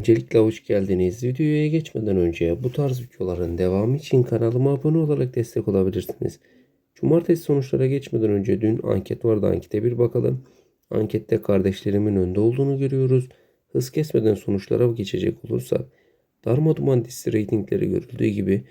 Öncelikle hoş geldiniz. Videoya geçmeden önce bu tarz videoların devamı için kanalıma abone olarak destek olabilirsiniz. Cumartesi sonuçlara geçmeden önce dün anket vardı. Ankete bir bakalım. Ankette kardeşlerimin önde olduğunu görüyoruz. Hız kesmeden sonuçlara geçecek olursak Darma Duman dizisi reytingleri görüldüğü gibi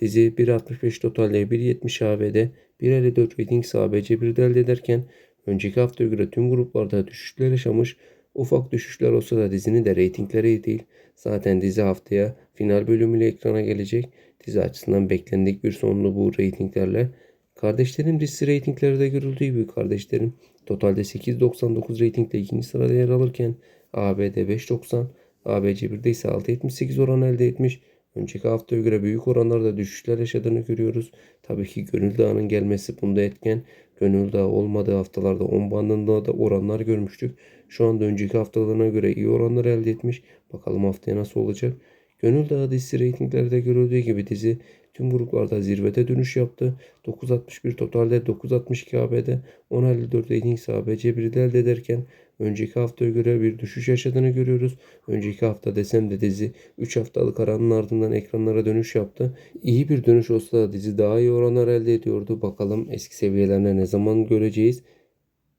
dizi 1.65 totalde 1.70 AB'de 1.54 rating ABC 1'de elde ederken önceki haftaya göre tüm gruplarda düşüşler yaşamış Ufak düşüşler olsa da dizinin de reytingleri değil. Zaten dizi haftaya final bölümüyle ekrana gelecek. Dizi açısından beklendik bir sonlu bu reytinglerle. Kardeşlerim dizisi reytingleri de görüldüğü gibi kardeşlerim totalde 8.99 reytingle ikinci sırada yer alırken ABD 5.90, ABC 1'de ise 6.78 oran elde etmiş. Önceki haftaya göre büyük oranlarda düşüşler yaşadığını görüyoruz. Tabii ki Gönül Dağı'nın gelmesi bunda etken. Gönül Dağı olmadığı haftalarda 10 bandında da oranlar görmüştük. Şu anda önceki haftalarına göre iyi oranlar elde etmiş. Bakalım haftaya nasıl olacak. Gönül Dağı dizisi reytinglerde görüldüğü gibi dizi tüm gruplarda zirvede dönüş yaptı. 9.61 totalde 9.62 AB'de 10.54 rating ABC 1'de elde ederken önceki haftaya göre bir düşüş yaşadığını görüyoruz. Önceki hafta desem de dizi 3 haftalık aranın ardından ekranlara dönüş yaptı. İyi bir dönüş olsa da dizi daha iyi oranlar elde ediyordu. Bakalım eski seviyelerine ne zaman göreceğiz.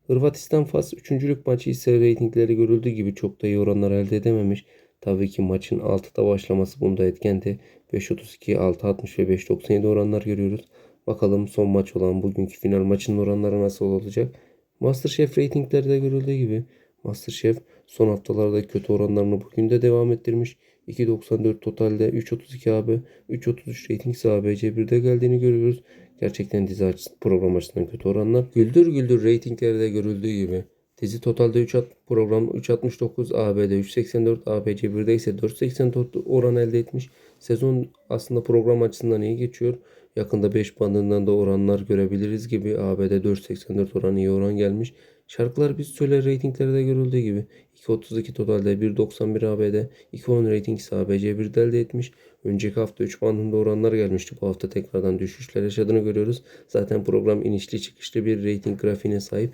Hırvatistan Fas 3. maçı ise reytingleri görüldüğü gibi çok da iyi oranlar elde edememiş. Tabii ki maçın 6'da başlaması bunda etkendi. 5.32, 6.60 ve 5.97 oranlar görüyoruz. Bakalım son maç olan bugünkü final maçının oranları nasıl olacak. Masterchef reytingleri de görüldüğü gibi Masterchef son haftalarda kötü oranlarını bugün de devam ettirmiş. 2.94 totalde 3.32 AB, 3.33 rating ABC 1'de geldiğini görüyoruz. Gerçekten dizi açısı, program açısından kötü oranlar. Güldür güldür reytinglerde görüldüğü gibi. Dizi totalde 3 at, program 3.69 AB'de 3.84 ABC 1'de ise 4.84 oran elde etmiş. Sezon aslında program açısından iyi geçiyor. Yakında 5 bandından da oranlar görebiliriz gibi. AB'de 4.84 oran iyi oran gelmiş. Şarkılar biz söyler reytinglerde görüldüğü gibi 2.32 totalde 1.91 AB'de 2.10 rating ise ABC 1'de elde etmiş. Önceki hafta 3 bandında oranlar gelmişti. Bu hafta tekrardan düşüşler yaşadığını görüyoruz. Zaten program inişli çıkışlı bir rating grafiğine sahip.